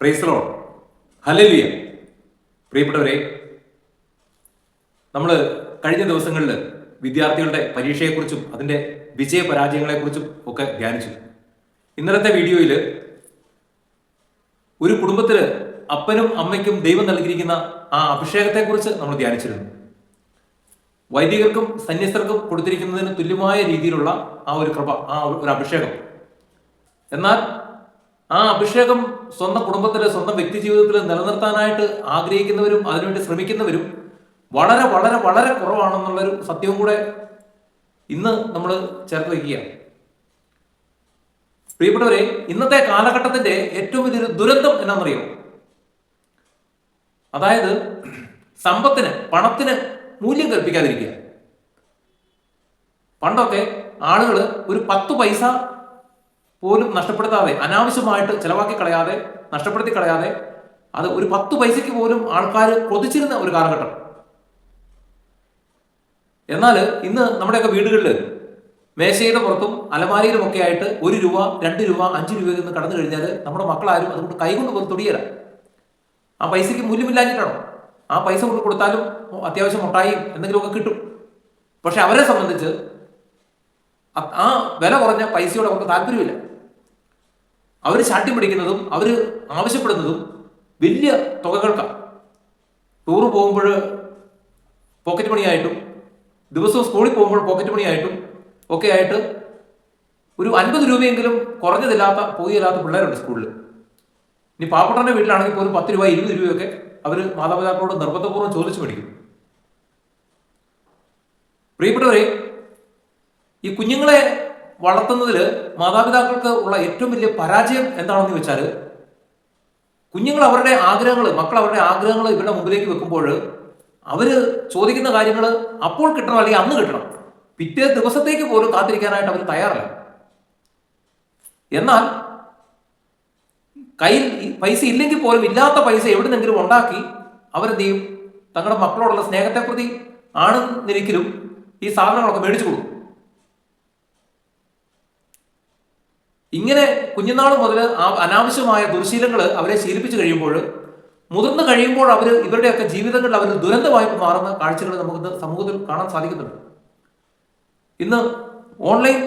പ്രൈസലോ ഹലലിയ പ്രിയപ്പെട്ടവരെ നമ്മൾ കഴിഞ്ഞ ദിവസങ്ങളിൽ വിദ്യാർത്ഥികളുടെ പരീക്ഷയെക്കുറിച്ചും അതിന്റെ വിജയ പരാജയങ്ങളെക്കുറിച്ചും ഒക്കെ ധ്യാനിച്ചു. ഇന്നലത്തെ വീഡിയോയിൽ ഒരു കുടുംബത്തിൽ അപ്പനും അമ്മയ്ക്കും ദൈവം നൽകിയിരിക്കുന്ന ആ അഭിഷേകത്തെക്കുറിച്ച് നമ്മൾ ധ്യാനിച്ചിരുന്നു. വൈദികർക്കും സന്യസ്തർക്കും കൊടുത്തിരിക്കുന്നതിന് തുല്യമായ രീതിയിലുള്ള ആ ഒരു കൃപ ആ ഒരു അഭിഷേകം. എന്നാൽ ആ അഭിഷേകം സ്വന്തം കുടുംബത്തിൽ സ്വന്തം വ്യക്തി ജീവിതത്തിൽ നിലനിർത്താനായിട്ട് ആഗ്രഹിക്കുന്നവരും അതിനുവേണ്ടി ശ്രമിക്കുന്നവരും വളരെ വളരെ വളരെ കുറവാണെന്നുള്ളൊരു സത്യവും കൂടെ ഇന്ന് നമ്മൾ ചേർത്ത് വയ്ക്കുകയാണ്. പ്രിയപ്പെട്ടവരെ ഇന്നത്തെ കാലഘട്ടത്തിന്റെ ഏറ്റവും വലിയൊരു ദുരന്തം എന്നാണെന്നറിയോ? അതായത് സമ്പത്തിന് പണത്തിന് മൂല്യം കൽപ്പിക്കാതിരിക്കുക. പണ്ടൊക്കെ ആളുകൾ ഒരു പത്ത് പൈസ പോലും നഷ്ടപ്പെടുത്താതെ അനാവശ്യമായിട്ട് ചിലവാക്കി കളയാതെ നഷ്ടപ്പെടുത്തി കളയാതെ അത് ഒരു പത്ത് പൈസയ്ക്ക് പോലും ആൾക്കാർ കൊതിച്ചിരുന്ന ഒരു കാലഘട്ടം. എന്നാൽ ഇന്ന് നമ്മുടെയൊക്കെ വീടുകളിൽ മേശയുടെ പുറത്തും അലമാരിയിലും ഒക്കെ ആയിട്ട് ഒരു രൂപ രണ്ട് രൂപ അഞ്ച് രൂപയിൽ നിന്ന് കടന്നു കഴിഞ്ഞാൽ നമ്മുടെ മക്കളാരും അതുകൊണ്ട് കൈകൊണ്ട് പോലും തുടിയല്ല ആ പൈസയ്ക്ക് മൂല്യമില്ലാഞ്ഞിട്ടാണോ? ആ പൈസ കൊണ്ട് കൊടുത്താലും അത്യാവശ്യം മുട്ടായും എന്തെങ്കിലുമൊക്കെ കിട്ടും. പക്ഷെ അവരെ സംബന്ധിച്ച് ആ വില കുറഞ്ഞ പൈസയോട് അവർക്ക് താല്പര്യമില്ല. അവർ ചാട്ടി പിടിക്കുന്നതും അവർ ആവശ്യപ്പെടുന്നതും വലിയ തുകകൾക്കാണ് ടൂർ പോകുമ്പോൾ പോക്കറ്റ് മണിയായിട്ടും ദിവസവും സ്കൂളിൽ പോകുമ്പോൾ പോക്കറ്റ് മണിയായിട്ടും ഒക്കെ ആയിട്ട് ഒരു അൻപത് രൂപയെങ്കിലും കുറഞ്ഞതില്ലാത്ത പോയില്ലാത്ത പിള്ളേരുണ്ട് സ്കൂളിൽ. ഇനി പാവപ്പെട്ടവന്റെ വീട്ടിലാണെങ്കിൽ പോലും പത്ത് രൂപ ഇരുപത് രൂപയൊക്കെ അവർ മാതാപിതാക്കളോട് നിർബന്ധപൂർവം ചോദിച്ചു മേടിക്കും. പ്രിയപ്പെട്ടവരെ ഈ കുഞ്ഞുങ്ങളെ വളർത്തുന്നതിൽ മാതാപിതാക്കൾക്ക് ഉള്ള ഏറ്റവും വലിയ പരാജയം എന്താണെന്ന് വെച്ചാൽ കുഞ്ഞുങ്ങൾ അവരുടെ ആഗ്രഹങ്ങൾ മക്കൾ അവരുടെ ആഗ്രഹങ്ങൾ ഇവരുടെ മുമ്പിലേക്ക് വെക്കുമ്പോൾ അവർ ചോദിക്കുന്ന കാര്യങ്ങൾ അപ്പോൾ കിട്ടണം അല്ലെങ്കിൽ അന്ന് കിട്ടണം. പിറ്റേ ദിവസത്തേക്ക് പോലും കാത്തിരിക്കാനായിട്ട് അവർ തയ്യാറല്ല. എന്നാൽ കയ്യിൽ പൈസ ഇല്ലെങ്കിൽ പോലും ഇല്ലാത്ത പൈസ എവിടുന്നെങ്കിലും ഉണ്ടാക്കി അവരെന്ത് ചെയ്യും? തങ്ങളുടെ മക്കളോടുള്ള സ്നേഹത്തെ പ്രതി ആണെന്നിരിക്കലും ഈ സാധനങ്ങളൊക്കെ മേടിച്ചു കൊടുക്കും. ഇങ്ങനെ കുഞ്ഞുനാൾ മുതൽ ആ അനാവശ്യമായ ദുർശീലങ്ങൾ അവരെ ശീലിപ്പിച്ചു കഴിയുമ്പോൾ മുതിർന്നു കഴിയുമ്പോൾ അവർ ഇവരുടെയൊക്കെ ജീവിതങ്ങളിൽ അവർ ദുരന്തമായി മാറുന്ന കാഴ്ചകൾ നമുക്ക് സമൂഹത്തിൽ കാണാൻ സാധിക്കുന്നുണ്ട്. ഇന്ന് ഓൺലൈൻ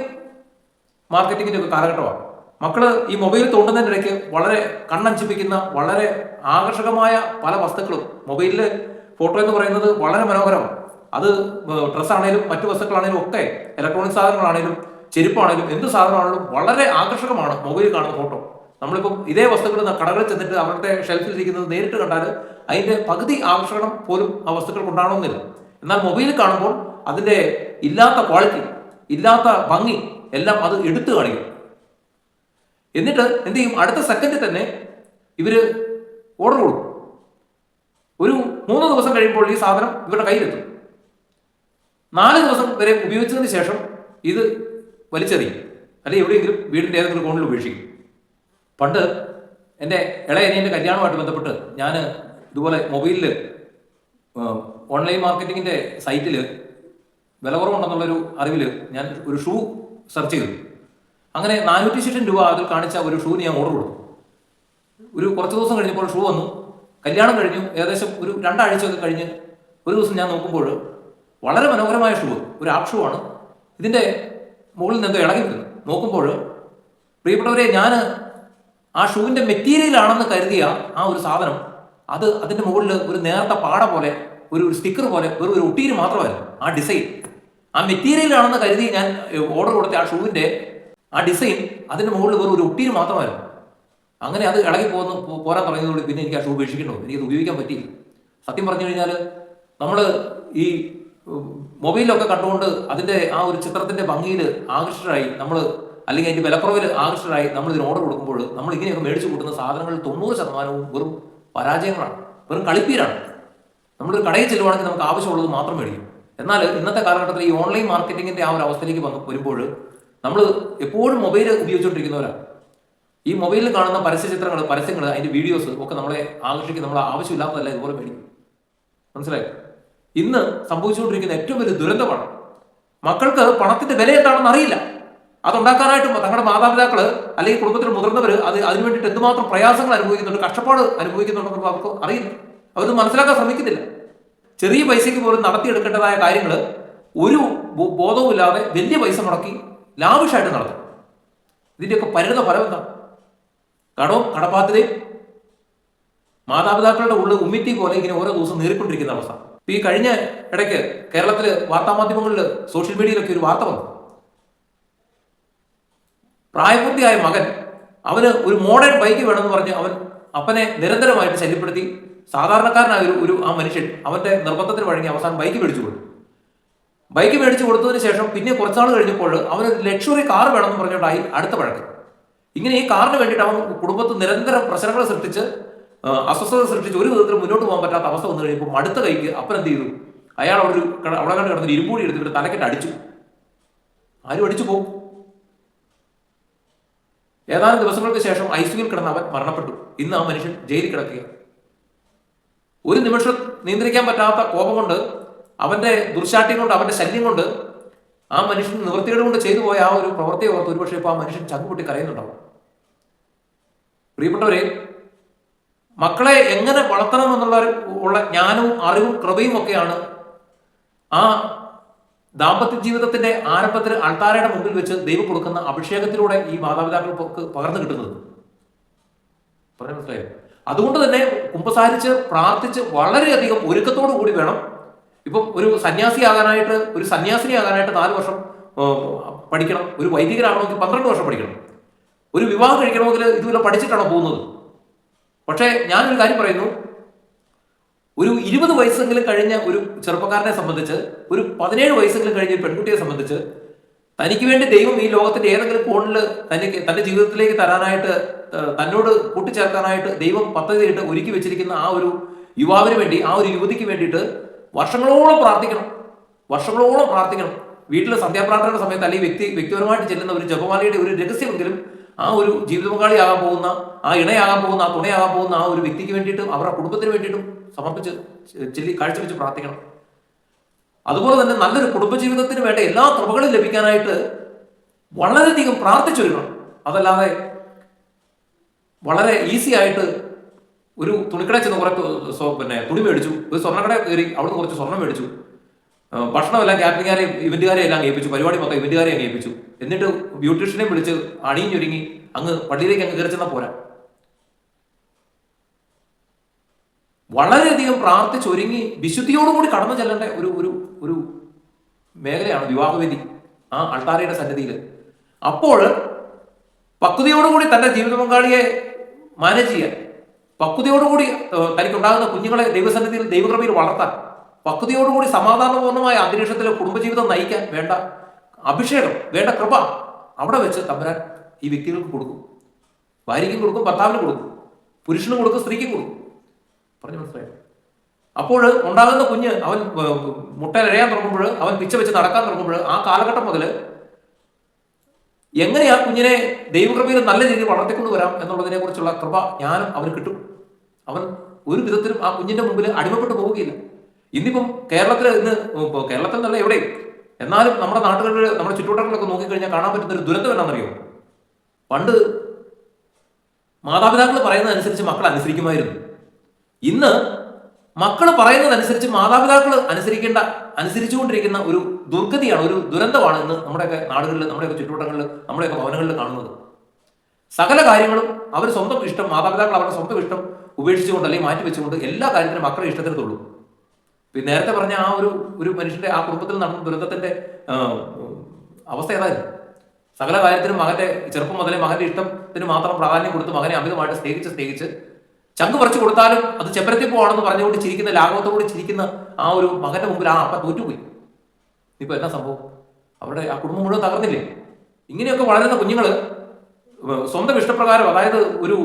മാർക്കറ്റിങ്ങിന്റെ ഒക്കെ കാലഘട്ടമാണ്. മക്കൾ ഈ മൊബൈൽ തോണ്ടുന്നതിനിടയ്ക്ക് വളരെ കണ്ണഞ്ചിപ്പിക്കുന്ന വളരെ ആകർഷകമായ പല വസ്തുക്കളും മൊബൈലിൽ ഫോട്ടോ എന്ന് പറയുന്നത് വളരെ മനോഹരമാണ്. അത് ഡ്രസ്സാണേലും മറ്റു വസ്തുക്കളാണേലും ഒക്കെ ഇലക്ട്രോണിക് സാധനങ്ങളാണേലും ചെരുപ്പാണേലും എന്ത് സാധനമാണെങ്കിലും വളരെ ആകർഷകമാണ് മൊബൈലിൽ കാണുന്ന ഫോട്ടോ. നമ്മളിപ്പം ഇതേ വസ്തുക്കൾ കടകളിൽ ചെന്നിട്ട് അവരുടെ ഷെൽഫിൽ ഇരിക്കുന്നത് നേരിട്ട് കണ്ടാൽ അതിന്റെ പകുതി ആകർഷണം പോലും ആ വസ്തുക്കൾക്ക് കൊണ്ടാണോന്നില്ല. എന്നാൽ മൊബൈലിൽ കാണുമ്പോൾ അതിന്റെ ഇല്ലാത്ത ക്വാളിറ്റി ഇല്ലാത്ത ഭംഗി എല്ലാം അത് എടുത്തു കാണിക്കും. എന്നിട്ട് എന്ത് ചെയ്യും? അടുത്ത സെക്കൻഡിൽ തന്നെ ഇവർ ഓർഡർ കൊടുക്കും. ഒരു മൂന്ന് ദിവസം കഴിയുമ്പോൾ ഈ സാധനം ഇവരുടെ കയ്യിലെത്തും. നാല് ദിവസം വരെ ഉപയോഗിച്ചതിന് ശേഷം ഇത് വലിച്ചെറിയും. അല്ലെങ്കിൽ എവിടെയെങ്കിലും വീടിന്റെ ഏതെങ്കിലും കോണിൽ ഉപേക്ഷിക്കും. പണ്ട് എന്റെ ഇളയ കല്യാണമായിട്ട് ബന്ധപ്പെട്ട് ഞാൻ ഇതുപോലെ മൊബൈലിൽ ഓൺലൈൻ മാർക്കറ്റിങ്ങിന്റെ സൈറ്റിൽ വില കുറവുണ്ടെന്നുള്ളൊരു അറിവിൽ ഞാൻ ഒരു ഷൂ സെർച്ച് ചെയ്തു. അങ്ങനെ നാനൂറ്റി ശേഷം രൂപ അതിൽ കാണിച്ച ഒരു ഷൂ ഞാൻ ഓർഡർ കൊടുത്തു. ഒരു കുറച്ച് ദിവസം കഴിഞ്ഞപ്പോൾ ഷൂ വന്നു. കല്യാണം കഴിഞ്ഞു. ഏകദേശം ഒരു രണ്ടാഴ്ചയൊക്കെ കഴിഞ്ഞ് ഒരു ദിവസം ഞാൻ നോക്കുമ്പോൾ വളരെ മനോഹരമായ ഷൂ. ഒരു ആപ് ഷൂ ആണ്. ഇതിന്റെ മുകളിൽ നിന്ന് എന്തോ ഇളകി വരുന്നു നോക്കുമ്പോൾ പ്രിയപ്പെട്ടവരെ ഞാൻ ആ ഷൂവിന്റെ മെറ്റീരിയൽ ആണെന്ന് കരുതിയ ആ ഒരു സാധനം അത് അതിന്റെ മുകളിൽ ഒരു നേർത്ത പാട പോലെ ഒരു ഒരു സ്റ്റിക്കർ പോലെ വെറും ഒരു ഒട്ടീര് മാത്രമായിരുന്നു ആ ഡിസൈൻ. ആ മെറ്റീരിയൽ ആണെന്ന് കരുതി ഞാൻ ഓർഡർ കൊടുത്ത ആ ഷൂവിന്റെ ആ ഡിസൈൻ അതിന്റെ മുകളിൽ വെറും ഒരു ഒട്ടീര് മാത്രമായിരുന്നു. അങ്ങനെ അത് ഇളകി പോകുന്നു പോരാൻ തുടങ്ങിയതുകൊണ്ട് പിന്നെ എനിക്ക് ആ ഷൂ ഉപേക്ഷിക്കണോ എനിക്കത് ഉപയോഗിക്കാൻ പറ്റിയില്ല. സത്യം പറഞ്ഞു കഴിഞ്ഞാൽ നമ്മൾ ഈ മൊബൈലിലൊക്കെ കണ്ടുകൊണ്ട് അതിന്റെ ആ ഒരു ചിത്രത്തിന്റെ ഭംഗിയിൽ ആകൃഷ്ടരായി നമ്മൾ അല്ലെങ്കിൽ അതിന്റെ വിലക്കുറവിൽ ആകൃഷ്ടരായി നമ്മൾ ഇതിന് ഓർഡർ കൊടുക്കുമ്പോൾ നമ്മൾ ഇങ്ങനെയൊക്കെ മേടിച്ചു കൂട്ടുന്ന സാധനങ്ങളിൽ തൊണ്ണൂറ് ശതമാനവും വെറും പരാജയങ്ങളാണ് വെറും കളിപ്പീരാണ്. നമ്മളൊരു കടയിൽ ചെല്ലുവാണെങ്കിൽ നമുക്ക് ആവശ്യമുള്ളത് മാത്രം മേടിക്കും. എന്നാൽ ഇന്നത്തെ കാലഘട്ടത്തിൽ ഈ ഓൺലൈൻ മാർക്കറ്റിങ്ങിന്റെ ആ ഒരു അവസ്ഥയിലേക്ക് വന്ന് വരുമ്പോൾ നമ്മൾ എപ്പോഴും മൊബൈൽ ഉപയോഗിച്ചുകൊണ്ടിരിക്കുന്നവരാണ് ഈ മൊബൈലിൽ കാണുന്ന പരസ്യ ചിത്രങ്ങൾ പരസ്യങ്ങൾ അതിന്റെ വീഡിയോസ് ഒക്കെ നമ്മളെ ആകർഷിക്കും നമ്മളെ ആവശ്യമില്ലാത്തതല്ല ഇതുപോലെ മേടിക്കും. മനസ്സിലായോ? ഇന്ന് സംഭവിച്ചുകൊണ്ടിരിക്കുന്ന ഏറ്റവും വലിയ ദുരന്തമാണ്. മക്കൾക്ക് പണത്തിന്റെ വില എന്താണെന്ന് അറിയില്ല. അതുണ്ടാക്കാനായിട്ട് തങ്ങളുടെ മാതാപിതാക്കൾ അല്ലെങ്കിൽ കുടുംബത്തിൽ മുതിർന്നവർ അത് അതിനു വേണ്ടിയിട്ട് എന്തുമാത്രം പ്രയാസങ്ങൾ അനുഭവിക്കുന്നുണ്ട് കഷ്ടപ്പാട് അനുഭവിക്കുന്നുണ്ടെന്ന് അവർക്ക് അറിയില്ല. അവരത് മനസ്സിലാക്കാൻ ശ്രമിക്കുന്നില്ല. ചെറിയ പൈസയ്ക്ക് പോലും നടത്തിയെടുക്കേണ്ടതായ കാര്യങ്ങൾ ഒരു ബോധവുമില്ലാതെ വലിയ പൈസ മുടക്കി ലാവിഷായിട്ട് നടത്തും. ഇതിന്റെയൊക്കെ പരിണിത ഫലം എന്താ? കടവും കടപ്പാത്തിലേയും മാതാപിതാക്കളുടെ ഉള്ളിൽ ഉമ്മിറ്റി പോലെ ഇങ്ങനെ ഓരോ ദിവസം നേരിക്കൊണ്ടിരിക്കുന്ന അവസ്ഥ. ഈ കഴിഞ്ഞ ഇടയ്ക്ക് കേരളത്തിൽ വാർത്താമാധ്യമങ്ങളിൽ സോഷ്യൽ മീഡിയയിലൊക്കെ ഒരു വാർത്ത വന്നു. പ്രായപൂർത്തിയായ മകൻ അവന് ഒരു മോഡേൺ ബൈക്ക് വേണമെന്ന് പറഞ്ഞ് അവൻ അപ്പനെ നിരന്തരമായിട്ട് ശല്യപ്പെടുത്തി. സാധാരണക്കാരനായ ഒരു ഒരു ആ മനുഷ്യൻ അവന്റെ നിർബന്ധത്തിന് വഴങ്ങി അവസാനം ബൈക്ക് മേടിച്ചു കൊടുത്തു. ബൈക്ക് മേടിച്ചു കൊടുത്തതിന് ശേഷം പിന്നെ കുറച്ചാൾ കഴിഞ്ഞപ്പോൾ അവന് ലക്ഷറി കാർ വേണമെന്ന് പറഞ്ഞുകൊണ്ടായി അടുത്ത വഴക്ക്. ഇങ്ങനെ ഈ കാറിന് വേണ്ടിയിട്ട് അവൻ കുടുംബത്തിൽ നിരന്തരം പ്രശ്നങ്ങൾ സൃഷ്ടിച്ച് അസ്വസ്ഥത സൃഷ്ടിച്ച് ഒരു വിധത്തിൽ മുന്നോട്ട് പോകാൻ പറ്റാത്ത അവസ്ഥ വന്നു കഴിയുമ്പോൾ അടുത്ത കൈക്ക് അപ്പൻ എന്ത് ചെയ്തു? അയാൾ ഒരു കട- അവിടെ കണ്ട് കിടന്നൊരു ഇരുമ്പൂടി എടുത്തിട്ട് തലക്കെട്ട് അടിച്ചു. ആരും അടിച്ചു പോകും ഏതാനും ദിവസങ്ങൾക്ക് ശേഷം ഐ സിയിൽ കിടന്ന് അവൻ മരണപ്പെട്ടു. ഇന്ന് ആ മനുഷ്യൻ ജയിലിൽ കിടക്കുക ഒരു നിമിഷം നിയന്ത്രിക്കാൻ പറ്റാത്ത കോപം കൊണ്ട് അവന്റെ ദുർശാഠ്യം കൊണ്ട് അവന്റെ ശല്യം കൊണ്ട് ആ മനുഷ്യൻ നിവൃത്തികേട് കൊണ്ട് ചെയ്തു പോയ ആ ഒരു പ്രവൃത്തി ഓർത്ത് ഒരുപക്ഷെ ഇപ്പൊ ആ മനുഷ്യൻ ചങ്കുപൊട്ടി കരയുന്നുണ്ടാവും. പ്രിയപ്പെട്ടവരെ മക്കളെ എങ്ങനെ വളർത്തണം എന്നുള്ള ഉള്ള ജ്ഞാനവും അറിവും കൃപയും ഒക്കെയാണ് ആ ദാമ്പത്യ ജീവിതത്തിന്റെ ആരംഭത്തിൽ അൾത്താരയുടെ മുമ്പിൽ വെച്ച് ദൈവം കൊടുക്കുന്ന അഭിഷേകത്തിലൂടെ ഈ മാതാപിതാക്കൾക്ക് പകർന്നു കിട്ടുന്നത്. മനസ്സിലായോ? അതുകൊണ്ട് തന്നെ കുമ്പസാരിച്ച് പ്രാർത്ഥിച്ച് വളരെയധികം ഒരുക്കത്തോടു കൂടി വേണം. ഇപ്പം ഒരു സന്യാസി ആകാനായിട്ട് ഒരു സന്യാസിനി ആകാനായിട്ട് നാല് വർഷം പഠിക്കണം. ഒരു വൈദികരാകണമെങ്കിൽ പന്ത്രണ്ട് വർഷം പഠിക്കണം. ഒരു വിവാഹം കഴിക്കണമെങ്കിൽ ഇതുപോലെ പഠിച്ചിട്ടാണോ പോകുന്നത്? പക്ഷേ ഞാനൊരു കാര്യം പറയുന്നു. ഒരു ഇരുപത് വയസ്സെങ്കിലും കഴിഞ്ഞ ഒരു ചെറുപ്പക്കാരനെ സംബന്ധിച്ച് ഒരു പതിനേഴ് വയസ്സെങ്കിലും കഴിഞ്ഞ ഒരു പെൺകുട്ടിയെ സംബന്ധിച്ച് തനിക്ക് വേണ്ടി ദൈവം ഈ ലോകത്തിന്റെ ഏതെങ്കിലും കോണിൽ തനിക്ക് തന്റെ ജീവിതത്തിലേക്ക് തരാനായിട്ട് തന്നോട് കൂട്ടിച്ചേർക്കാനായിട്ട് ദൈവം പദ്ധതിയിട്ട് ഒരുക്കി വെച്ചിരിക്കുന്ന ആ ഒരു യുവാവിന് വേണ്ടി ആ ഒരു യുവതിക്ക് വേണ്ടിയിട്ട് വർഷങ്ങളോളം പ്രാർത്ഥിക്കണം. വർഷങ്ങളോളം പ്രാർത്ഥിക്കണം. വീട്ടിലെ സന്ധ്യാപ്രാർത്ഥനയുടെ സമയത്ത് അല്ലെങ്കിൽ വ്യക്തി വ്യക്തിപരമായിട്ട് ചെല്ലുന്ന ഒരു ജപമാലയുടെ ഒരു രഹസ്യമെങ്കിലും ആ ഒരു ജീവിത പങ്കാളിയാകാൻ പോകുന്ന ആ ഇണയാകാൻ പോകുന്ന ആ തുണയാകാൻ പോകുന്ന ആ ഒരു വ്യക്തിക്ക് വേണ്ടിയിട്ടും അവരുടെ കുടുംബത്തിന് വേണ്ടിയിട്ടും സമർപ്പിച്ച് ചെല്ലി കാഴ്ചവെച്ച് പ്രാർത്ഥിക്കണം. അതുപോലെ തന്നെ നല്ലൊരു കുടുംബജീവിതത്തിന് വേണ്ട എല്ലാ കൃപകളും ലഭിക്കാനായിട്ട് വളരെയധികം പ്രാർത്ഥിച്ചൊരുക്കണം അതല്ലാതെ വളരെ ഈസി ആയിട്ട് ഒരു തുണിക്കട ചെന്ന് കുറെ പിന്നെ തുണി മേടിച്ചു. ഒരു സ്വർണക്കട കയറി അവിടുന്ന് കുറച്ച് സ്വർണം മേടിച്ചു. ഭക്ഷണമെല്ലാം കാറ്ററിംഗുകാരെ ഇവന്റുകാരെ എല്ലാം ഏൽപ്പിച്ചു. പരിപാടി മൊത്തം ഇവന്റുകാരെ അങ്ങ് ഏൽപ്പിച്ചു. എന്നിട്ട് ബ്യൂട്ടീഷ്യനെ വിളിച്ച് അണിഞ്ഞൊരുങ്ങി അങ്ങ് പള്ളിയിലേക്ക് അങ്ങ് കയറി ചെന്നാൽ പോരാ. വളരെയധികം പ്രാർത്ഥിച്ചൊരുങ്ങി വിശുദ്ധിയോടുകൂടി കടന്നു ചെല്ലേണ്ട ഒരു ഒരു ഒരു മേഖലയാണ് വിവാഹവേദി ആ അൾത്താരയുടെ സന്നിധിയിൽ അപ്പോൾ പക്വതയോടുകൂടി തന്റെ ജീവിത പങ്കാളിയെ മാനേജ് ചെയ്യാൻ പക്വതയോടുകൂടി തനിക്കുണ്ടാകുന്ന കുഞ്ഞുങ്ങളെ ദൈവസന്നിധിയിൽ ദൈവകൃപയിൽ വളർത്താൻ പക്വതയോടുകൂടി സമാധാനപൂർണമായ അന്തരീക്ഷത്തിൽ കുടുംബജീവിതം നയിക്കാൻ വേണ്ട അഭിഷേകം വേണ്ട കൃപ അവിടെ വെച്ച് തമ്പുരാൻ ഈ വ്യക്തികൾക്ക് കൊടുക്കും. ഭാര്യയ്ക്കും കൊടുക്കും ഭർത്താവിനും കൊടുക്കും. പുരുഷനും കൊടുക്കും സ്ത്രീക്കും കൊടുക്കും. പറഞ്ഞു മനസ്സിലായോ? അപ്പോൾ ഉണ്ടാകുന്ന കുഞ്ഞ് അവൻ മുട്ടയിലഴയാൻ തുടങ്ങുമ്പോൾ അവൻ പിച്ച വെച്ച് നടക്കാൻ തുടങ്ങുമ്പോൾ ആ കാലഘട്ടം മുതൽ എങ്ങനെയാ കുഞ്ഞിനെ ദൈവകൃപയിൽ നല്ല രീതിയിൽ വളർത്തിക്കൊണ്ട് വരാം എന്നുള്ളതിനെ കുറിച്ചുള്ള കൃപ ജ്ഞാനം അവന് കിട്ടും. അവൻ ഒരു വിധത്തിലും ആ കുഞ്ഞിന്റെ മുമ്പിൽ അടിമപ്പെട്ടു പോവുകയില്ല. ഇന്നിപ്പം കേരളത്തിൽ ഇന്ന് ഇപ്പോൾ കേരളത്തിൽ നല്ല എവിടെയും എന്നാലും നമ്മുടെ നാട്ടുകളിൽ നമ്മുടെ ചുറ്റുവട്ടങ്ങളിലൊക്കെ നോക്കിക്കഴിഞ്ഞാൽ കാണാൻ പറ്റുന്ന ഒരു ദുരന്തം എന്താണെന്നറിയോ? പണ്ട് മാതാപിതാക്കൾ പറയുന്നതനുസരിച്ച് മക്കൾ അനുസരിക്കുമായിരുന്നു. ഇന്ന് മക്കൾ പറയുന്നതനുസരിച്ച് മാതാപിതാക്കൾ അനുസരിക്കേണ്ട അനുസരിച്ചുകൊണ്ടിരിക്കുന്ന ഒരു ദുർഗതിയാണ് ഒരു ദുരന്തമാണ് ഇന്ന് നമ്മുടെയൊക്കെ നാടുകളിൽ നമ്മുടെയൊക്കെ ചുറ്റുവട്ടങ്ങളിൽ നമ്മുടെയൊക്കെ ഭവനങ്ങളിൽ കാണുന്നത്. സകല കാര്യങ്ങളും അവർ സ്വന്തം ഇഷ്ടം മാതാപിതാക്കൾ അവരുടെ സ്വന്തം ഇഷ്ടം ഉപേക്ഷിച്ചുകൊണ്ട് അല്ലെങ്കിൽ മാറ്റി വെച്ചുകൊണ്ട് എല്ലാ കാര്യത്തിനും മക്കളുടെ ഇഷ്ടത്തിന് തുള്ളൂ പിന്നെ നേരത്തെ പറഞ്ഞ ആ ഒരു ഒരു മനുഷ്യന്റെ ആ കുടുംബത്തിൽ നടന്ന ദുരന്തത്തിന്റെ അവസ്ഥ ഏതായിരുന്നു? സകല കാര്യത്തിനും മകന്റെ ചെറുപ്പം മുതലേ മകന്റെ ഇഷ്ടത്തിന് മാത്രം പ്രാധാന്യം കൊടുത്ത് മകനെ അമിതമായിട്ട് സ്നേഹിച്ച് സ്നേഹിച്ച് ചങ്ക് പറിച്ചു കൊടുത്താലും അത് ചെപ്പരത്തിൽ പോവാണെന്ന് പറഞ്ഞുകൊണ്ട് ചിരിക്കുന്ന ലാഘവത്തോട് ചിരിക്കുന്ന ആ ഒരു മകന്റെ മുമ്പിൽ ആ അപ്പ തോറ്റുപോയി. ഇപ്പൊ എന്താ സംഭവം? അവരുടെ ആ കുടുംബം മുഴുവൻ തകർന്നില്ലേ? ഇങ്ങനെയൊക്കെ വളരുന്ന കുഞ്ഞുങ്ങൾ സ്വന്തം ഇഷ്ടപ്രകാരം അതായത് ഒരു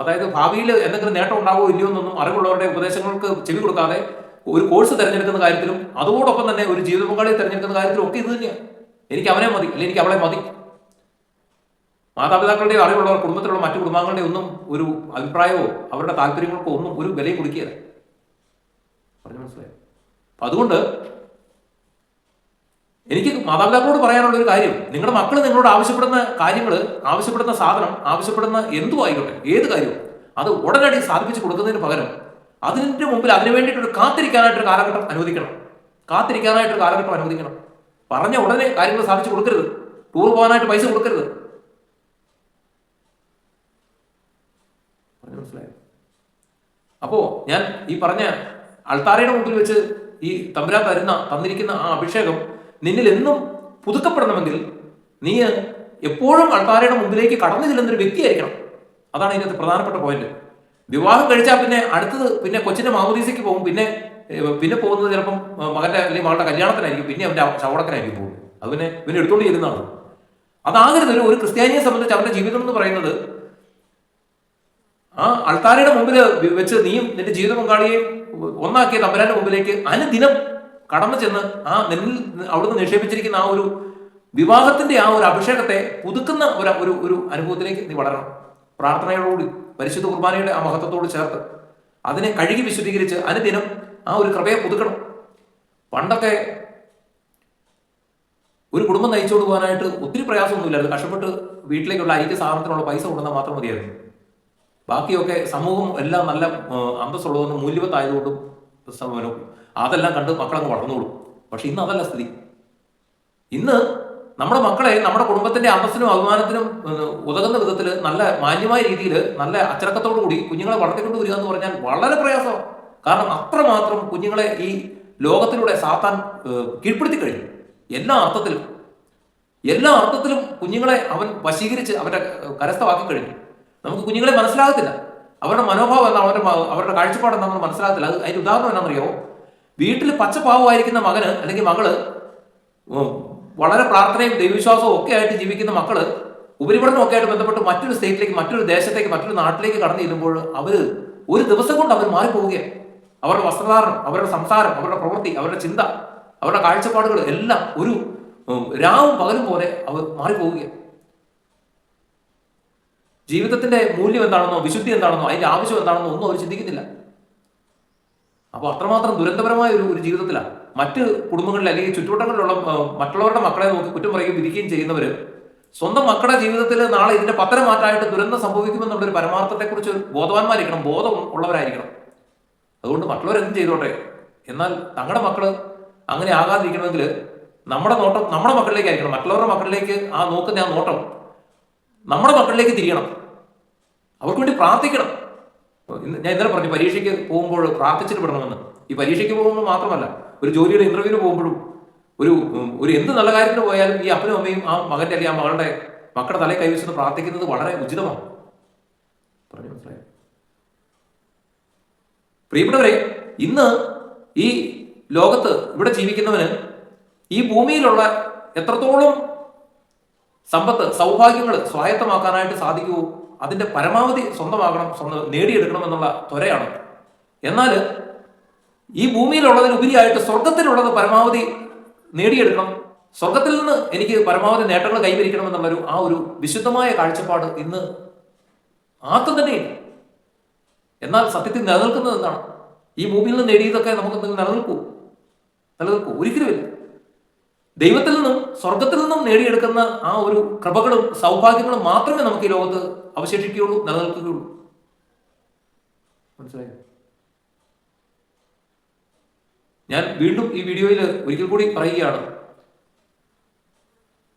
അതായത് ഭാവിയിൽ എന്തെങ്കിലും നേട്ടം ഉണ്ടാവോ ഇല്ലയോ എന്നൊന്നും അറിവുള്ളവരുടെ ഉപദേശങ്ങൾക്ക് ചെവി കൊടുക്കാതെ ഒരു കോഴ്സ് തിരഞ്ഞെടുക്കുന്ന കാര്യത്തിലും അതോടൊപ്പം തന്നെ ഒരു ജീവിത പങ്കാളിയെ തിരഞ്ഞെടുക്കുന്ന കാര്യത്തിലും ഒക്കെ ഇത് തന്നെയാണ് എനിക്ക് അവനെ മതി അല്ലെങ്കിൽ എനിക്ക് അവളെ മതി. മാതാപിതാക്കളുടെ അറിവുള്ളവർ കുടുംബത്തിലുള്ള മറ്റു കുടുംബാംഗങ്ങളുടെ ഒന്നും ഒരു അഭിപ്രായമോ അവരുടെ താല്പര്യങ്ങൾക്കോ ഒന്നും ഒരു വിലയും കൊടുക്കുകയില്ല. പറഞ്ഞു മനസ്സിലായി? അതുകൊണ്ട് എനിക്ക് മാതാപിതാക്കളോട് പറയാനുള്ള ഒരു കാര്യം നിങ്ങളുടെ മക്കൾ നിങ്ങളോട് ആവശ്യപ്പെടുന്ന കാര്യങ്ങൾ ആവശ്യപ്പെടുന്ന സാധനം ആവശ്യപ്പെടുന്ന എന്തു ആയിക്കോട്ടെ ഏത് കാര്യവും അത് ഉടനടി സാധിപ്പിച്ചു കൊടുക്കുന്നതിന് പകരം അതിന്റെ മുമ്പിൽ അതിനു വേണ്ടിയിട്ട് കാത്തിരിക്കാനായിട്ടൊരു കാലഘട്ടം അനുവദിക്കണം. കാത്തിരിക്കാനായിട്ടൊരു കാലഘട്ടം അനുവദിക്കണം. പറഞ്ഞ ഉടനെ കാര്യങ്ങൾ സാധിച്ചു കൊടുക്കരുത്. ടൂർ പോകാനായിട്ട് പൈസ കൊടുക്കരുത്. മനസ്സിലായോ? അപ്പോ ഞാൻ ഈ പറഞ്ഞ അൾത്താരയുടെ മുമ്പിൽ വെച്ച് ഈ തമ്പുരാ തരുന്ന തന്നിരിക്കുന്ന ആ അഭിഷേകം നിന്നിൽ എന്നും പുതുക്കപ്പെടണമെങ്കിൽ നീ എപ്പോഴും അൾത്താരയുടെ മുമ്പിലേക്ക് കടന്നു ചെല്ലുന്ന ഒരു വ്യക്തിയായിരിക്കണം. അതാണ് ഇതിനകത്ത് പ്രധാനപ്പെട്ട പോയിന്റ് വിവാഹം കഴിച്ചാൽ പിന്നെ അടുത്തത് പിന്നെ കൊച്ചിന്റെ മാമോദീസയ്ക്ക് പോകും. പിന്നെ പിന്നെ പോകുന്നത് ചിലപ്പം മകന്റെ അല്ലെങ്കിൽ മകളുടെ കല്യാണത്തിനായിരിക്കും. പിന്നെ അവന്റെ ചവടക്കനായിരിക്കും പോകും അത് പിന്നെ പിന്നെ എടുത്തോണ്ട് ചെല്ലുന്നതാണ് അതാകരുത്. ഒരു ഒരു ക്രിസ്ത്യാനിയെ സംബന്ധിച്ച് അവന്റെ ജീവിതം എന്ന് പറയുന്നത് ആ അൾത്താരയുടെ മുമ്പിൽ വെച്ച് നീയും നിന്റെ ജീവിത പങ്കാളിയെയും ഒന്നാക്കിയ തമ്പരാന്റെ മുമ്പിലേക്ക് അനുദിനം കടന്നു ചെന്ന് ആ നിന്നിൽ അവിടുന്ന് നിക്ഷേപിച്ചിരിക്കുന്ന ആ ഒരു വിവാഹത്തിന്റെ ആ ഒരു അഭിഷേകത്തെ പുതുക്കുന്ന ഒരു ഒരു അനുഭവത്തിലേക്ക് നീ വളരണം. പ്രാർത്ഥനയോടുകൂടി പരിശുദ്ധ കുർബാനയുടെ ആ മഹത്വത്തോട് ചേർത്ത് അതിനെ കഴുകി വിശുദ്ധീകരിച്ച് അനുദിനം ആ ഒരു കൃപയെ പുതുക്കണം. പണ്ടൊക്കെ ഒരു കുടുംബം നയിച്ചുകൊണ്ട് പോകാനായിട്ട് ഒത്തിരി പ്രയാസമൊന്നുമില്ലായിരുന്നു. കഷ്ടപ്പെട്ട് വീട്ടിലേക്കുള്ള അരിക്ക് സാധനത്തിനുള്ള പൈസ കൊണ്ടുവന്നാൽ മാത്രം മതിയായിരുന്നു. ബാക്കിയൊക്കെ സമൂഹം എല്ലാം നല്ല അന്തസ്സുള്ളതുകൊണ്ടും മൂല്യവത്തായതുകൊണ്ടും അതെല്ലാം കണ്ട് മക്കളങ്ങ് വളർന്നോളും പക്ഷെ ഇന്ന് അതല്ല സ്ഥിതി. ഇന്ന് നമ്മുടെ മക്കളെ നമ്മുടെ കുടുംബത്തിന്റെ അന്തസ്സിനും അഭിമാനത്തിനും ഉതകുന്ന വിധത്തിൽ നല്ല മാന്യമായ രീതിയിൽ നല്ല അച്ചടക്കത്തോടു കൂടി കുഞ്ഞുങ്ങളെ വളർത്തിക്കൊണ്ട് വരിക എന്ന് പറഞ്ഞാൽ വളരെ പ്രയാസമാണ്. കാരണം അത്രമാത്രം കുഞ്ഞുങ്ങളെ ഈ ലോകത്തിലൂടെ സാത്താൻ കീഴ്പ്പെടുത്തി കഴിഞ്ഞു. എല്ലാ അർത്ഥത്തിലും എല്ലാ അർത്ഥത്തിലും കുഞ്ഞുങ്ങളെ അവൻ വശീകരിച്ച് അവരുടെ കരസ്ഥമാക്കി കഴിഞ്ഞു. നമുക്ക് കുഞ്ഞുങ്ങളെ മനസ്സിലാകത്തില്ല. അവരുടെ മനോഭാവം എന്താ അവരുടെ അവരുടെ കാഴ്ചപ്പാട് എന്താണെന്ന് മനസ്സിലാകത്തില്ല. അത് അതിന്റെ ഉദാഹരണം എന്താണെന്നറിയോ വീട്ടിൽ പച്ചപ്പാവമായിരിക്കുന്ന മകന് അല്ലെങ്കിൽ മകൾ വളരെ പ്രാർത്ഥനയും ദൈവവിശ്വാസവും ഒക്കെ ആയിട്ട് ജീവിക്കുന്ന മക്കൾ ഉപരിപഠനം ഒക്കെ ആയിട്ട് ബന്ധപ്പെട്ട് മറ്റൊരു സ്റ്റേറ്റിലേക്ക് മറ്റൊരു ദേശത്തേക്ക് മറ്റൊരു നാട്ടിലേക്ക് കടന്നു ചെല്ലുമ്പോൾ അവർ ഒരു ദിവസം കൊണ്ട് അവർ മാറിപ്പോവുകയാണ്. അവരുടെ വസ്ത്രധാരണം അവരുടെ സംസാരം അവരുടെ പ്രവൃത്തി അവരുടെ ചിന്ത അവരുടെ കാഴ്ചപ്പാടുകൾ എല്ലാം ഒരു രാവും പകലും പോലെ അവർ മാറിപ്പോവുകയാണ്. ജീവിതത്തിന്റെ മൂല്യം എന്താണെന്നോ വിശുദ്ധി എന്താണെന്നോ അതിന്റെ ആവശ്യം എന്താണെന്നോ ഒന്നും അവർ ചിന്തിക്കുന്നില്ല. അപ്പോൾ അത്രമാത്രം ദുരന്തപരമായ ഒരു ഒരു ജീവിതത്തിലാണ്. മറ്റ് കുടുംബങ്ങളിൽ അല്ലെങ്കിൽ ചുറ്റുവട്ടങ്ങളിലുള്ള മറ്റുള്ളവരുടെ മക്കളെ നോക്കി കുറ്റം പറയുകയും വിധിക്കുകയും ചെയ്യുന്നവർ സ്വന്തം മക്കളുടെ ജീവിതത്തിൽ നാളെ ഇതിന്റെ പത്തര മാറ്റമായിട്ട് ദുരന്തം സംഭവിക്കുമെന്നുള്ള ഒരു പരമാർത്ഥത്തെക്കുറിച്ച് ബോധവാന്മാരിക്കണം ബോധം ഉള്ളവരായിരിക്കണം. അതുകൊണ്ട് മറ്റുള്ളവരെന്ത് ചെയ്തോട്ടെ? എന്നാൽ തങ്ങളുടെ മക്കൾ അങ്ങനെ ആകാതിരിക്കണമെങ്കിൽ നമ്മുടെ നോട്ടം നമ്മുടെ മക്കളിലേക്ക് ആയിരിക്കണം മറ്റുള്ളവരുടെ മക്കളിലേക്ക് ആ നോക്കുന്ന ആ നോട്ടം നമ്മുടെ മക്കളിലേക്ക് തിരിയണം. അവർക്ക് വേണ്ടി പ്രാർത്ഥിക്കണം. ഞാൻ ഇന്നലെ പറഞ്ഞു പരീക്ഷയ്ക്ക് പോകുമ്പോൾ പ്രാർത്ഥിച്ചിട്ട് വിടണമെന്ന് ഈ പരീക്ഷയ്ക്ക് പോകുമ്പോൾ മാത്രമല്ല ഒരു ജോലിയുടെ ഇന്റർവ്യൂവിന് പോകുമ്പോഴും ഒരു ഒരു എന്ത് നല്ല കാര്യത്തിന് പോയാലും ഈ അപ്പനും അമ്മയും ആ മകന്റെ അല്ലെങ്കിൽ ആ മകളുടെ മക്കളുടെ തലയിൽ കൈവശം പ്രാർത്ഥിക്കുന്നത് വളരെ ഉചിതമാണ്. പറഞ്ഞു മനസ്സിലായോ? പ്രിയപ്പെട്ടവരെ ഇന്ന് ഈ ലോകത്ത് ഇവിടെ ജീവിക്കുന്നവന് ഈ ഭൂമിയിലുള്ള എത്രത്തോളം സമ്പത്ത് സൗഭാഗ്യങ്ങൾ സ്വായത്തമാക്കാനായിട്ട് സാധിക്കുമോ അതിന്റെ പരമാവധി സ്വന്തമാകണം സ്വന്തം നേടിയെടുക്കണം എന്നുള്ള ത്വരയാണ്. എന്നാൽ ഈ ഭൂമിയിലുള്ളതിനുപരിയായിട്ട് സ്വർഗത്തിലുള്ളത് പരമാവധി നേടിയെടുക്കണം. സ്വർഗത്തിൽ നിന്ന് എനിക്ക് പരമാവധി നേട്ടങ്ങൾ കൈവരിക്കണം എന്നുള്ളൊരു ആ ഒരു വിശുദ്ധമായ കാഴ്ചപ്പാട് ഇന്ന് ആർക്കും തന്നെയില്ല എന്നാൽ സത്യത്തിൽ നിലനിൽക്കുന്നത് എന്താണ്? ഈ ഭൂമിയിൽ നിന്ന് നേടിയതൊക്കെ നമുക്ക് നിലനിൽക്കൂ? നിലനിൽക്കൂ. ഒരിക്കലുമില്ല ദൈവത്തിൽ നിന്നും സ്വർഗത്തിൽ നിന്നും നേടിയെടുക്കുന്ന ആ ഒരു കൃപകളും സൗഭാഗ്യങ്ങളും മാത്രമേ നമുക്ക് ഈ ലോകത്ത് അവശേഷിക്കുകയുള്ളൂ നിലനിൽക്കുകയുള്ളൂ. മനസ്സിലായോ? ഞാൻ വീണ്ടും ഈ വീഡിയോയിൽ ഒരിക്കൽ കൂടി പറയുകയാണ്.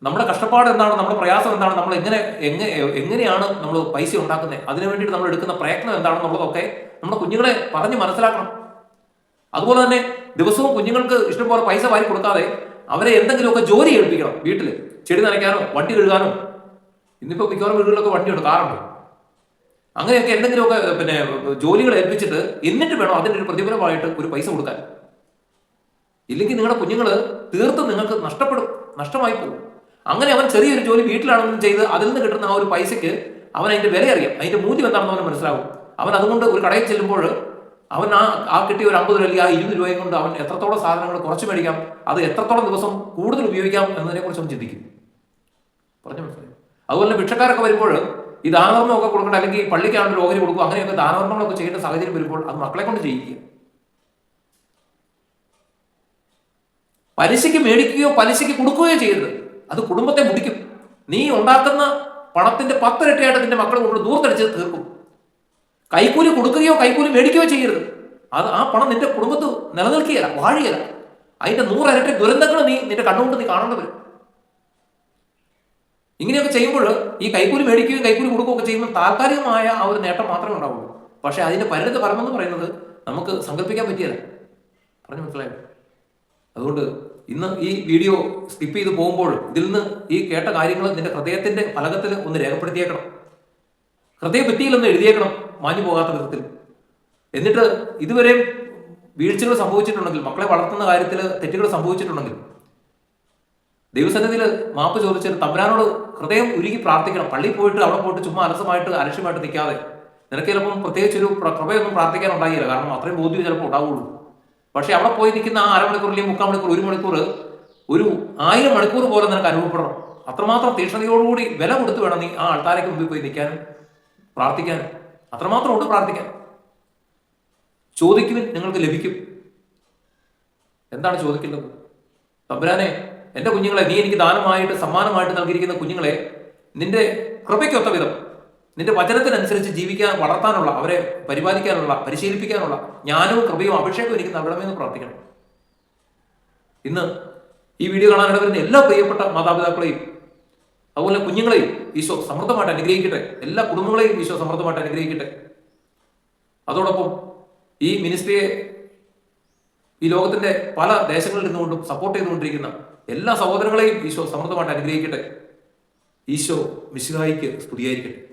നമ്മുടെ കഷ്ടപ്പാട് എന്താണ്? നമ്മുടെ പ്രയാസം എന്താണ്? നമ്മൾ എങ്ങനെ എങ്ങനെ എങ്ങനെയാണ് നമ്മൾ പൈസ ഉണ്ടാക്കുന്നത്? അതിനു വേണ്ടിയിട്ട് നമ്മൾ എടുക്കുന്ന പ്രയത്നം എന്താണെന്നുള്ളതൊക്കെ നമ്മുടെ കുഞ്ഞുങ്ങളെ പറഞ്ഞ് മനസ്സിലാക്കണം. അതുപോലെ തന്നെ ദിവസവും കുഞ്ഞുങ്ങൾക്ക് ഇഷ്ടംപോലെ പൈസ വാരി കൊടുക്കാതെ അവരെ എന്തെങ്കിലുമൊക്കെ ജോലി ഏൽപ്പിക്കണം വീട്ടിൽ ചെടി നനയ്ക്കാനോ വണ്ടി കഴുകാനോ. ഇന്നിപ്പോൾ മിക്കവാറും വീടുകളിലൊക്കെ വണ്ടിയുണ്ട് കാറുണ്ട് അങ്ങനെയൊക്കെ എന്തെങ്കിലുമൊക്കെ പിന്നെ ജോലികൾ ഏൽപ്പിച്ചിട്ട് എന്നിട്ട് വേണം അതിന്റെ ഒരു പ്രതിഫലമായിട്ട് ഒരു പൈസ കൊടുക്കാൻ. ഇല്ലെങ്കിൽ നിങ്ങളുടെ കുഞ്ഞുങ്ങൾ തീർത്തും നിങ്ങൾക്ക് നഷ്ടപ്പെടും നഷ്ടമായി പോകും. അങ്ങനെ അവൻ ചെറിയൊരു ജോലി വീട്ടിലാണെന്നും ചെയ്ത് അതിൽ നിന്ന് കിട്ടുന്ന ആ ഒരു പൈസയ്ക്ക് അവൻ അതിന്റെ വില അറിയാം അതിന്റെ മൂല്യം എന്താണെന്ന് അവന് മനസ്സിലാവും. അവൻ അതുകൊണ്ട് ഒരു കടയിൽ ചെല്ലുമ്പോൾ അവൻ ആ ആ കിട്ടിയ ഒരു അമ്പത് രൂപ അല്ലെങ്കിൽ ആ ഇരുപത് രൂപയും കൊണ്ട് അവൻ എത്രത്തോളം സാധനങ്ങൾ കുറച്ച് മേടിക്കാം അത് എത്രത്തോളം ദിവസം കൂടുതൽ ഉപയോഗിക്കാം എന്നതിനെ കുറിച്ച് അവൻ ചിന്തിക്കും. പറഞ്ഞു മനസ്സിലായി? അതുപോലെ ഭിക്ഷക്കാരൊക്കെ വരുമ്പോൾ ഈ ദാനധർമ്മമൊക്കെ കൊടുക്കേണ്ട അല്ലെങ്കിൽ പള്ളിക്കാണെങ്കിൽ ഓഹരി കൊടുക്കും അങ്ങനെയൊക്കെ ദാനധർമ്മങ്ങളൊക്കെ ചെയ്യേണ്ട സാഹചര്യം വരുമ്പോൾ അത് മക്കളെ കൊണ്ട് ചെയ്യിക്കുക. പലിശയ്ക്ക് മേടിക്കുകയോ പലിശയ്ക്ക് കൊടുക്കുകയോ ചെയ്യരുത്. അത് കുടുംബത്തെ മുടിക്കും. നീ ഉണ്ടാക്കുന്ന പണത്തിന്റെ പത്തിരട്ടിയായിട്ട് നിന്റെ മക്കൾ കൊണ്ട് ദൂർത്തടിച്ച് തീർക്കും. കൈക്കൂലി കൊടുക്കുകയോ കൈക്കൂലി മേടിക്കുകയോ ചെയ്യരുത്. അത് ആ പണം നിന്റെ കുടുംബത്ത് നിലനിൽക്കുകയല്ല വാഴുകയല്ല. അതിന്റെ നൂറരട്ടി ദുരന്തങ്ങൾ നീ നിന്റെ കണ്ണുകൊണ്ട് നീ കാണേണ്ടി വരും. ഇങ്ങനെയൊക്കെ ചെയ്യുമ്പോൾ ഈ കൈക്കൂലി മേടിക്കുകയും കൈക്കൂലി കൊടുക്കുകയൊക്കെ ചെയ്യുമ്പോൾ താൽക്കാലികമായ ആ ഒരു നേട്ടം മാത്രമേ ഉണ്ടാവുള്ളൂ. പക്ഷേ അതിന്റെ പരിണിത ഫലമെന്ന് പറയുന്നത് നമുക്ക് സങ്കല്പിക്കാൻ പറ്റിയല്ല. പറഞ്ഞു മനസ്സിലായോ? അതുകൊണ്ട് ഇന്ന് ഈ വീഡിയോ സ്കിപ്പ് ചെയ്ത് പോകുമ്പോൾ ഇതിൽ നിന്ന് ഈ കേട്ട കാര്യങ്ങൾ നിന്റെ ഹൃദയത്തിന്റെ ഫലകത്തിൽ ഒന്ന് രേഖപ്പെടുത്തിയേക്കണം. ഹൃദയ ഭിത്തിയിലൊന്ന് എഴുതിയേക്കണം മാഞ്ഞു പോകാത്ത വിധത്തിൽ. എന്നിട്ട് ഇതുവരെയും വീഴ്ചകൾ സംഭവിച്ചിട്ടുണ്ടെങ്കിൽ മക്കളെ വളർത്തുന്ന കാര്യത്തിൽ തെറ്റുകൾ സംഭവിച്ചിട്ടുണ്ടെങ്കിൽ ദൈവസന്നിധിയിൽ മാപ്പ് ചോദിച്ചിട്ട് തമ്പുരാനോട് ഹൃദയം ഉരുകി പ്രാർത്ഥിക്കണം. പള്ളിയിൽ പോയിട്ട് അവിടെ പോയിട്ട് ചുമ്മാ അലസമായിട്ട് അലക്ഷ്യമായിട്ട് നിൽക്കാതെ. നിനക്ക് ചിലപ്പം പ്രത്യേകിച്ച് ഒരു കൃപയൊന്നും പ്രാർത്ഥിക്കാൻ ഉണ്ടായില്ല. കാരണം അത്രയും ബോധ്യം ചിലപ്പോൾ ഉണ്ടാവുള്ളൂ. പക്ഷെ അവിടെ പോയി നിൽക്കുന്ന ആ അരമണിക്കൂർ അല്ലെങ്കിൽ മുക്കാൽ മണിക്കൂർ ഒരു മണിക്കൂർ ഒരു ആയിരം മണിക്കൂർ പോലെ നിനക്ക് അനുഭവപ്പെടണം. അത്രമാത്രം തീക്ഷ്ണതയോടുകൂടി വില കൊടുത്ത് വേണം നീ ആ ആൾക്കാരേക്ക് മുമ്പിൽ പോയി നിൽക്കാനും പ്രാർത്ഥിക്കാനും. അത്രമാത്രം ഉണ്ട് പ്രാർത്ഥിക്കാൻ. ചോദിക്കുവിൻ നിങ്ങൾക്ക് ലഭിക്കും. എന്താണ് ചോദിക്കേണ്ടത് തമ്പുരാനെ എന്റെ കുഞ്ഞുങ്ങളെ നീ എനിക്ക് ദാനമായിട്ട് സമ്മാനമായിട്ട് നൽകിയിരിക്കുന്ന കുഞ്ഞുങ്ങളെ നിന്റെ കൃപയ്ക്കൊത്ത വിധം നിന്റെ വചനത്തിനനുസരിച്ച് ജീവിക്കാൻ വളർത്താനുള്ള അവരെ പരിപാലിക്കാനുള്ള പരിശീലിപ്പിക്കാനുള്ള ജ്ഞാനവും കൃപയും അഭിഷേകവും എനിക്ക് നൽകണമെന്ന് പ്രാർത്ഥിക്കണം. ഇന്ന് ഈ വീഡിയോ കാണാനിട വരുന്ന എല്ലാ പ്രിയപ്പെട്ട മാതാപിതാക്കളെയും അതുപോലെ കുഞ്ഞുങ്ങളെയും ഈശോ സമൃദ്ധമായിട്ട് അനുഗ്രഹിക്കട്ടെ. എല്ലാ കുടുംബങ്ങളെയും ഈശോ സമൃദ്ധമായിട്ട് അനുഗ്രഹിക്കട്ടെ. അതോടൊപ്പം ഈ മിനിസ്ട്രിയെ ഈ ലോകത്തിന്റെ പല ദേശങ്ങളിൽ നിന്നുകൊണ്ടും സപ്പോർട്ട് ചെയ്തുകൊണ്ടിരിക്കുന്ന എല്ലാ സഹോദരങ്ങളെയും ഈശോ സമൃദ്ധമായിട്ട് അനുഗ്രഹിക്കട്ടെ. ഈശോ മിശിഹായിക്ക് സ്തുതിയായിരിക്കട്ടെ.